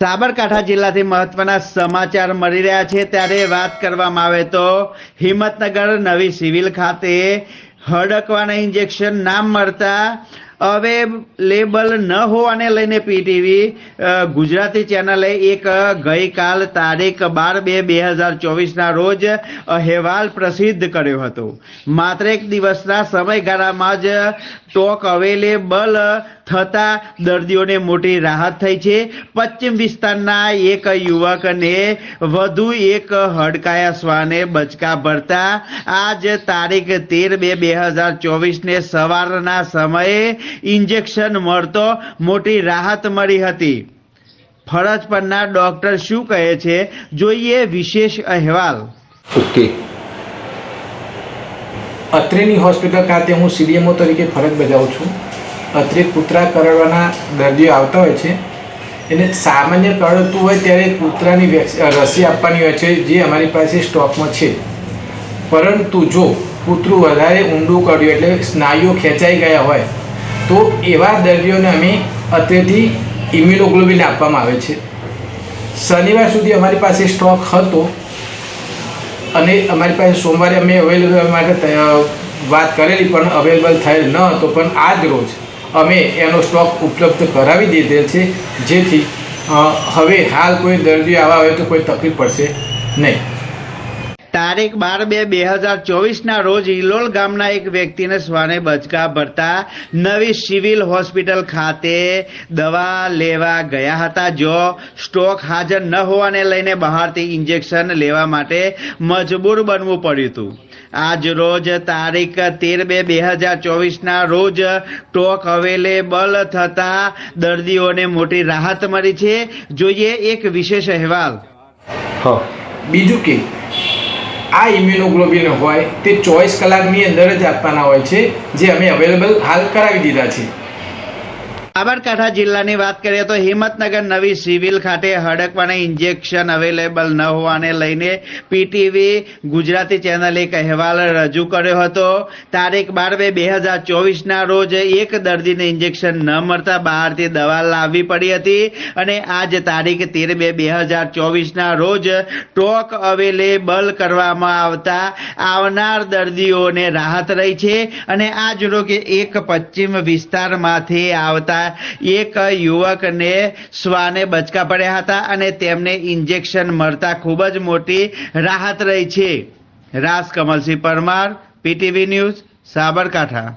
સાબરકાંઠા જિલ્લાથી મહત્વના સમાચાર મળી રહ્યા છે. ત્યારે વાત કરવામાં આવે તો હિંમતનગર નવી સિવિલ ખાતે હડકવાના ઇન્જેક્શન ના મળતા અવેલેબલ ન હોવાને લઈને પીટીવી ગુજરાતી ચેનલે એક ગઈકાલ તારીખ બાર બે બે હજાર ચોવીસના રોજ અહેવાલ પ્રસિદ્ધ કર્યો હતો. માત્ર એક દિવસના સમયગાળામાં જ ટોક અવેલેબલ થતા દર્દીઓને મોટી રાહત થઈ છે. પશ્ચિમ વિસ્તારના એક યુવકને વધુ એક હડકાયા શ્વાને બચકા ભરતા આજ તારીખ તેર બે બે હજાર ચોવીસને સવારના સમયે ઇન્જેક્શન મળતો મોટી રાહત મળી હતી. ફરજ પરના ડોક્ટર શું કહે છે? જોઈએ વિશેષ અહેવાલ. ઓકે. અત્રેની હોસ્પિટલ ખાતે હું સીડીએમઓ તરીકે ફરજ બજાવું છું. અત્રે કૂતરા કરડવાના દર્દીઓ આવતા હોય છે. એને સામાન્ય કરડતું હોય ત્યારે કૂતરાની રસી આપવાની હોય છે, જે અમારી પાસે સ્ટોકમાં છે. પરંતુ જો કૂતરું વધારે ઊંડું કર્યું એટલે સ્નાયુઓ ખેંચાઈ ગયા હોય, તો એવા દર્દીઓને અમે અત્રેથી ઇમ્યુનોગ્લોબિન આપવામાં આવે છે. શનિવાર સુધી અમારી પાસે સ્ટોક હતો અને અમારી પાસે સોમવારે અમે અવેલેબલ માટે વાત કરેલી પણ અવેલેબલ થયેલ ન હતો, પણ આજ રોજ અમે એનો સ્ટોક ઉપલબ્ધ કરાવી દીધેલ છે, જેથી હવે હાલ કોઈ દર્દીઓ આવા હોય તો કોઈ તકલીફ પડશે નહીં. તારીખ બાર બે બે હજાર ચોવીસના રોજ ઇલોલ ગામના એક વ્યક્તિને શ્વાને બચકા ભરતા નવી સિવિલ હોસ્પિટલ ખાતે દવા લેવા ગયા હતા. જો સ્ટોક હાજર ન હોવાને લઈને બહારથી ઇન્જેક્શન લેવા માટે મજબૂર બનવું પડ્યું હતું. આજ રોજ તારીખ તેર બે બે હજાર ચોવીસના રોજ ટોક અવેલેબલ થતા દર્દીઓને મોટી રાહત મળી છે. જોઈએ એક વિશેષ અહેવાલ. બીજું કે, આ ઇમ્યુનોગ્લોબિન હોય તે ચોવીસ કલાકની અંદર જ આપવાના હોય છે, જે અમે અવેલેબલ હાલ કરાવી દીધા છે. સાબરકાંઠા જિલ્લાની વાત કરીએ તો હિંમતનગર નવી સિવિલ ખાતે હડકવાના ઇન્જેક્શન અવેલેબલ ન હોવાને લઈને પીટીવી ગુજરાતી ચેનલે એક અહેવાલ રજૂ કર્યો હતો. તારીખ બાર બે બે હજાર ચોવીસના રોજ એક દર્દીને ઇન્જેક્શન ન મળતા બહારથી દવા લાવવી પડી હતી અને આજ તારીખ તેર બે બે હજાર ચોવીસના રોજ ટોક અવેલેબલ કરવામાં આવતા આવનાર દર્દીઓને રાહત રહી છે અને આ આજ રોગે એક પશ્ચિમ વિસ્તારમાંથી આવતા એક યુવકને શ્વાને બચકા પડ્યા હતા અને તેમને ઇન્જેક્શન મળતા ખૂબ જ મોટી રાહત રહી છે. Ras Kamalsinh Parmar, PTV news, Sabarkantha.